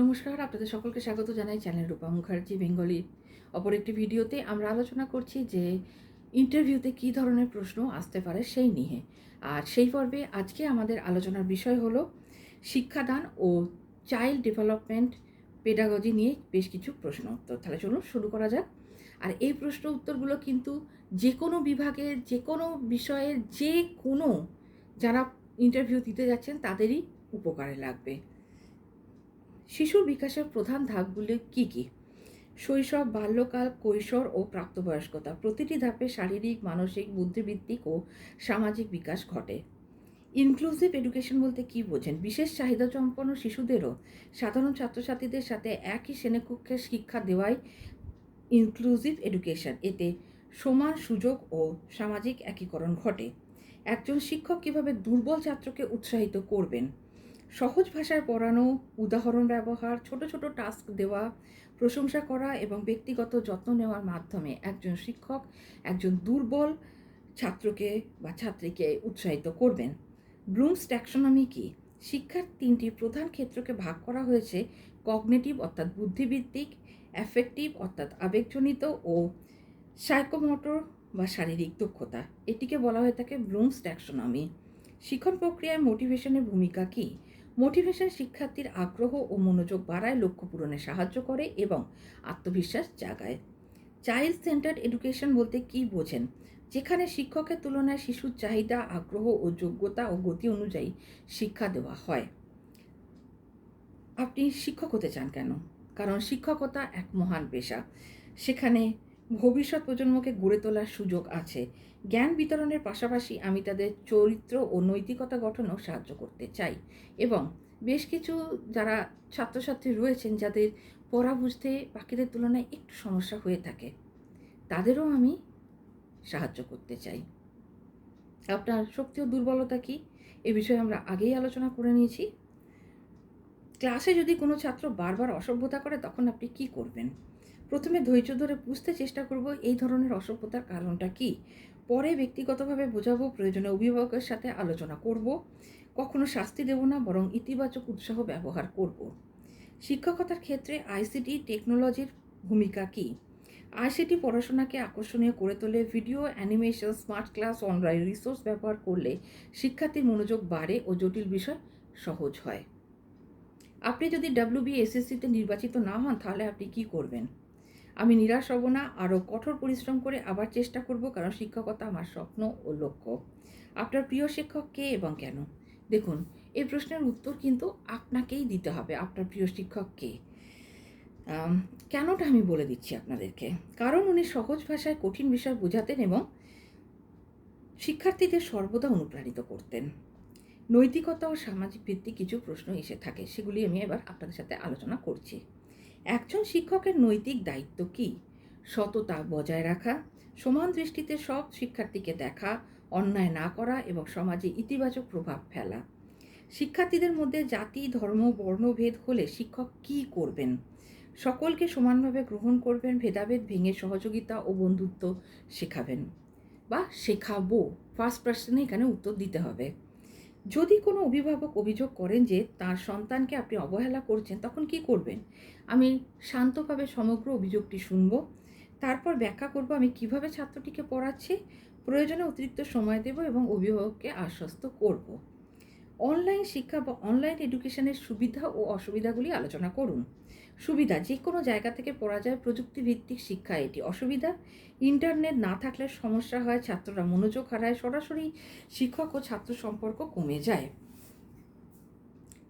নমস্কার, আপনাদের সকলকে স্বাগত জানাই চ্যানেল রূপা মুখার্জি, বেঙ্গলি। অপর একটি ভিডিওতে আমরা আলোচনা করছি যে ইন্টারভিউতে কী ধরনের প্রশ্ন আসতে পারে সেই নিয়ে। আর সেই পর্বে আজকে আমাদের আলোচনার বিষয় হলো শিক্ষাদান ও চাইল্ড ডেভেলপমেন্ট পেডাগজি নিয়ে বেশ কিছু প্রশ্ন। উত্তর তাহলে চলুন শুরু করা যাক। আর এই প্রশ্ন উত্তরগুলো কিন্তু যে কোনো বিভাগের, যে কোনো বিষয়ের যে কোনো যারা ইন্টারভিউ দিতে যাচ্ছেন তাদেরই উপকারে লাগবে। শিশুর বিকাশের প্রধান ধাপগুলি কী কী? শৈশব, বাল্যকাল, কৈশোর ও প্রাপ্তবয়স্কতা। প্রতিটি ধাপে শারীরিক, মানসিক, বুদ্ধিবৃত্তিক ও সামাজিক বিকাশ ঘটে। ইনক্লুসিভ এডুকেশন বলতে কী বোঝেন? বিশেষ চাহিদা সম্পন্ন শিশুদেরও সাধারণ ছাত্রছাত্রীদের সাথে একই শ্রেণীকক্ষে শিক্ষা দেওয়াই ইনক্লুসিভ এডুকেশন এতে সমান সুযোগ ও সামাজিক একীকরণ ঘটে। একজন শিক্ষক কীভাবে দুর্বল ছাত্রকে উৎসাহিত করবেন? সহজ ভাষায় পড়ানো, উদাহরণ ব্যবহার, ছোট ছোট টাস্ক দেওয়া, প্রশংসা করা এবং ব্যক্তিগত যত্ন নেওয়ার মাধ্যমে একজন শিক্ষক, একজন দুর্বল ছাত্রকে বা ছাত্রীকে উৎসাহিত করবেন। ব্লুমস ট্যাক্সোনমি কি? শিক্ষার তিনটি প্রধান ক্ষেত্রকে ভাগ করা হয়েছে, কগনেটিভ অর্থাৎ বুদ্ধিভিত্তিক অ্যাফেক্টিভ অর্থাৎ আবেগজনিত ও সাইকোমোটর বা শারীরিক দক্ষতা। এটিকে বলা হয়ে থাকে ব্লুমস ট্যাক্সোনমি। শিক্ষণ প্রক্রিয়ায় মোটিভেশনের ভূমিকা কী? মোটিভেশন শিক্ষার্থীর আগ্রহ ও মনোযোগ বাড়ায় লক্ষ্য পূরণে সাহায্য করে এবং আত্মবিশ্বাস জাগায়। চাইল্ড সেন্টার্ড এডুকেশন বলতে কি বোঝেন? যেখানে শিক্ষকের তুলনায় শিশুর চাহিদা, আগ্রহ ও যোগ্যতা ও গতি অনুযায়ী শিক্ষা দেওয়া হয়। আপনি শিক্ষক হতে চান কেন? কারণ শিক্ষকতা এক মহান পেশা। সেখানে ভবিষ্যৎ প্রজন্মকে গড়ে তোলার সুযোগ আছে। জ্ঞান বিতরণের পাশাপাশি আমি তাদের চরিত্র ও নৈতিকতা গঠনেও সাহায্য করতে চাই। এবং বেশ কিছু যারা ছাত্রছাত্রী রয়েছেন, যাদের পড়া বুঝতে বাকিদের তুলনায় একটু সমস্যা হয়ে থাকে, তাদেরও আমি সাহায্য করতে চাই। আপনার শক্তি ও দুর্বলতা কি? এ বিষয়ে আমরা আগেই আলোচনা করে নিয়েছি। ক্লাসে যদি কোনো ছাত্র বারবার অসভ্যতা করে, তখন আপনি কি করবেন? প্রথমে ধৈর্য ধরে বুঝতে চেষ্টা করব এই ধরনের অসভ্যতার কারণটা কি। পরে ব্যক্তিগতভাবে বোঝাবো, প্রয়োজনে অভিভাবকের সাথে আলোচনা করব। কখনো শাস্তি দেব না, বরং ইতিবাচক উৎসাহ ব্যবহার করব। শিক্ষকতার ক্ষেত্রে আইসিটি টেকনোলজির ভূমিকা কী? আইসিটি পড়াশোনাকে আকর্ষণীয় করে তোলে, video, animation, smart class, online resource ব্যবহার করলে শিক্ষার্থীর মনোযোগ বাড়ে ও জটিল বিষয় সহজ হয়। আপনি যদি ডাব্লিউবি এসএসসিতে নির্বাচিত না হন, তাহলে আপনি কি করবেন? আমি নিরাশ হব না আরও কঠোর পরিশ্রম করে আবার চেষ্টা করব কারণ শিক্ষকতা আমার স্বপ্ন ও লক্ষ্য। আপনার প্রিয় শিক্ষক কে এবং কেন? দেখুন এই প্রশ্নের উত্তর কিন্তু আপনাকেই দিতে হবে, আপনার প্রিয় শিক্ষক কে। কেনটা আমি বলে দিচ্ছি আপনাদেরকে? কারণ উনি সহজ ভাষায় কঠিন বিষয় বোঝাতেন এবং শিক্ষার্থীদের সর্বদা অনুপ্রাণিত করতেন। নৈতিকতা ও সামাজিক ভিত্তিক কিছু প্রশ্ন এসে থাকে, সেগুলি আমি এবার আপনাদের সাথে আলোচনা করছি। একজন শিক্ষকের নৈতিক দায়িত্ব কি? সততা বজায় রাখা, সমান দৃষ্টিতে সব শিক্ষার্থীকে দেখা, অন্যায় না করা এবং সমাজে ইতিবাচক প্রভাব ফেলা। শিক্ষার্থীদের মধ্যে জাতি, ধর্ম, বর্ণভেদ হলে শিক্ষক কি করবেন? সকলকে সমানভাবে গ্রহণ করবেন, ভেদাভেদ ভেঙে সহযোগিতা ও বন্ধুত্ব শেখাবেন। বা শেখাবো ফার্স্ট পার্সনে এখানে উত্তর দিতে হবে। যদি কোনো অভিভাবক অভিযোগ করেন যে তার সন্তানকে আপনি অবহেলা করছেন, তখন কি করবেন? আমি শান্তভাবে সমগ্র অভিযোগটি শুনব। তারপর ব্যাখ্যা করব আমি কীভাবে ছাত্রটিকে পড়াচ্ছি, প্রয়োজনে অতিরিক্ত সময় দেব এবং অভিভাবককে আশ্বস্ত করব। অনলাইন শিক্ষা বা অনলাইন এডুকেশনের সুবিধা ও অসুবিধাগুলি আলোচনা করুন। সুবিধা যে কোনো জায়গা থেকে পড়া যায় প্রযুক্তিভিত্তিক শিক্ষা, এটি অসুবিধা। ইন্টারনেট না থাকলে সমস্যা হয়, ছাত্ররা মনোযোগ হারায়, সরাসরি শিক্ষক ও ছাত্র সম্পর্ক কমে যায়।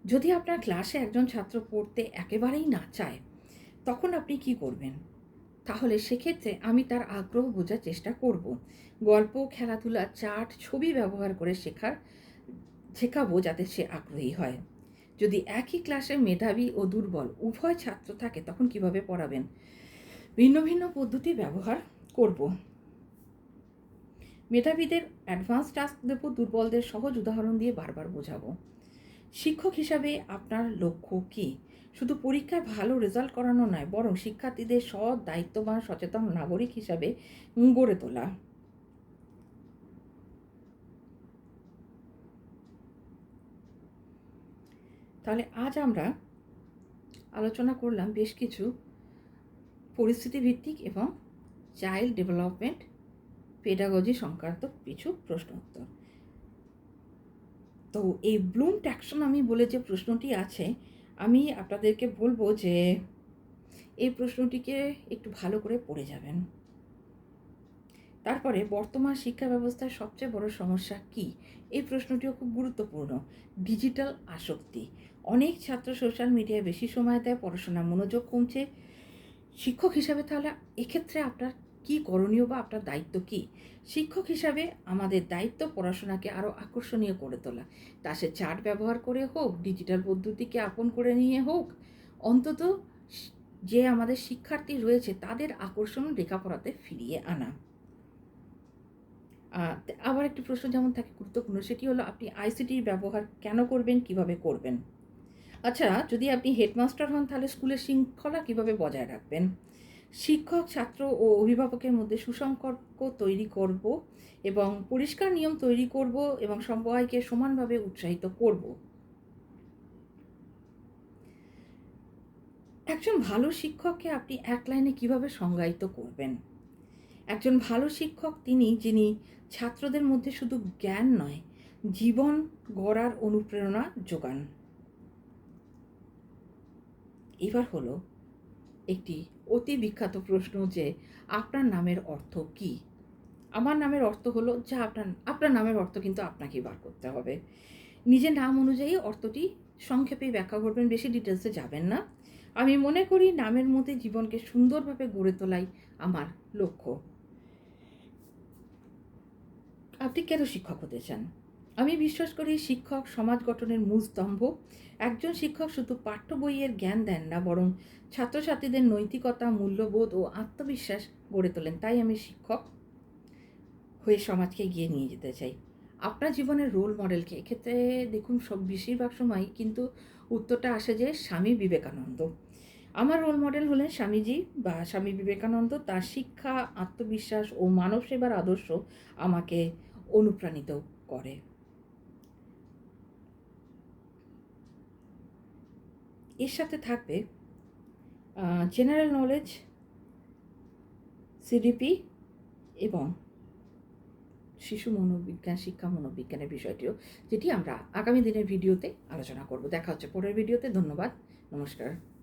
যদি আপনার ক্লাসে একজন ছাত্র পড়তে একেবারেই না চায়, তখন আপনি কি করবেন? তাহলে সেক্ষেত্রে আমি তার আগ্রহ বোঝার চেষ্টা করব। গল্প, খেলাধুলা চার্ট ছবি ব্যবহার করে শেখার শেখাবো যাতে সে আগ্রহী হয়। যদি একই ক্লাসে মেধাবী ও দুর্বল উভয় ছাত্র থাকে, তখন কীভাবে পড়াবেন? ভিন্ন ভিন্ন পদ্ধতি ব্যবহার করব। মেধাবীদের অ্যাডভান্স টাস্ক দেব, দুর্বলদের সহজ উদাহরণ দিয়ে বারবার বোঝাবো। শিক্ষক হিসাবে আপনার লক্ষ্য কী? শুধু পরীক্ষায় ভালো রেজাল্ট করানো নয়, বরং শিক্ষার্থীদের সৎ, দায়িত্ববান, সচেতন নাগরিক হিসাবে গড়ে তোলা। তাহলে আজ আমরা আলোচনা করলাম বেশ কিছু পরিস্থিতি ভিত্তিক এবং চাইল্ড ডেভেলপমেন্ট পেডাগজি সংক্রান্ত কিছু প্রশ্ন উত্তর। তো এই ব্লুম ট্যাক্সনমি বলে যে প্রশ্নটি আছে, আমি আপনাদেরকে বলব যে এই প্রশ্নটিকে একটু ভালো করে পড়ে যাবেন। তারপরে বর্তমান শিক্ষা ব্যবস্থার সবচেয়ে বড় সমস্যা কি? এই প্রশ্নটিও খুব গুরুত্বপূর্ণ। ডিজিটাল আসক্তি। অনেক ছাত্র সোশ্যাল মিডিয়ায় বেশি সময় দেয় পড়াশোনার মনোযোগ কমছে। শিক্ষক হিসাবে তাহলে এক্ষেত্রে আপনার কি করণীয় বা আপনার দায়িত্ব কি? শিক্ষক হিসাবে আমাদের দায়িত্ব পড়াশোনাকে আরও আকর্ষণীয় করে তোলা। তা সে চার্ট ব্যবহার করে হোক, ডিজিটাল পদ্ধতিকে আপন করে নিয়ে হোক, অন্তত যে আমাদের শিক্ষার্থী রয়েছে তাদের আকর্ষণ লেখাপড়াতে ফিরিয়ে আনা। আবার একটি প্রশ্ন যেমন থাকে গুরুত্বপূর্ণ, সেটি হলো আপনি আইসিটির ব্যবহার কেন করবেন, কীভাবে করবেন? আচ্ছা যদি আপনি হেডমাস্টার হন, তাহলে স্কুলের শৃঙ্খলা কীভাবে বজায় রাখবেন? শিক্ষক, ছাত্র ও অভিভাবকের মধ্যে সুসম্পর্ক তৈরি করব এবং পরিষ্কার নিয়ম তৈরি করব এবং সবাইকে সমানভাবে উৎসাহিত করব। একজন ভালো শিক্ষককে আপনি এক লাইনে কীভাবে সংজ্ঞায়িত করবেন? একজন ভালো শিক্ষক তিনি, যিনি ছাত্রদের মধ্যে শুধু জ্ঞান নয়, জীবন গড়ার অনুপ্রেরণা যোগান। এবার হলো একটি অতি বিখ্যাত প্রশ্ন যে, আপনার নামের অর্থ কি? আমার নামের অর্থ হলো যা আপনার আপনার নামের অর্থ কিন্তু আপনাকেই বার করতে হবে। নিজের নাম অনুযায়ী অর্থটি সংক্ষেপেই ব্যাখ্যা করবেন, বেশি ডিটেলসে যাবেন না। আমি মনে করি নামের মধ্যে জীবনকে সুন্দরভাবে গড়ে তোলাই আমার লক্ষ্য। আপনি কেন শিক্ষক হতে চান? আমি বিশ্বাস করি শিক্ষক সমাজ গঠনের মূল স্তম্ভ। একজন শিক্ষক শুধু পাঠ্য বইয়ের জ্ঞান দেন না, বরং ছাত্রছাত্রীদের নৈতিকতা, মূল্যবোধ ও আত্মবিশ্বাস গড়ে তোলেন। তাই আমি শিক্ষক হয়ে সমাজকে এগিয়ে নিয়ে যেতে চাই। আপনার জীবনের রোল মডেলকে এক্ষেত্রে দেখুন সব বেশিরভাগ সময় কিন্তু উত্তরটা আসে যে স্বামী বিবেকানন্দ। আমার রোল মডেল হলেন স্বামীজি বা স্বামী বিবেকানন্দ। তার শিক্ষা, আত্মবিশ্বাস ও মানব সেবার আদর্শ আমাকে অনুপ্রাণিত করে। এর সাথে থাকবে জেনারেল নলেজ সিডিপি এবং শিশু মনোবিজ্ঞান, শিক্ষা মনোবিজ্ঞানের বিষয়টিও, যেটি আমরা আগামী দিনের ভিডিওতে আলোচনা করব। দেখা হচ্ছে পরের ভিডিওতে। ধন্যবাদ। নমস্কার।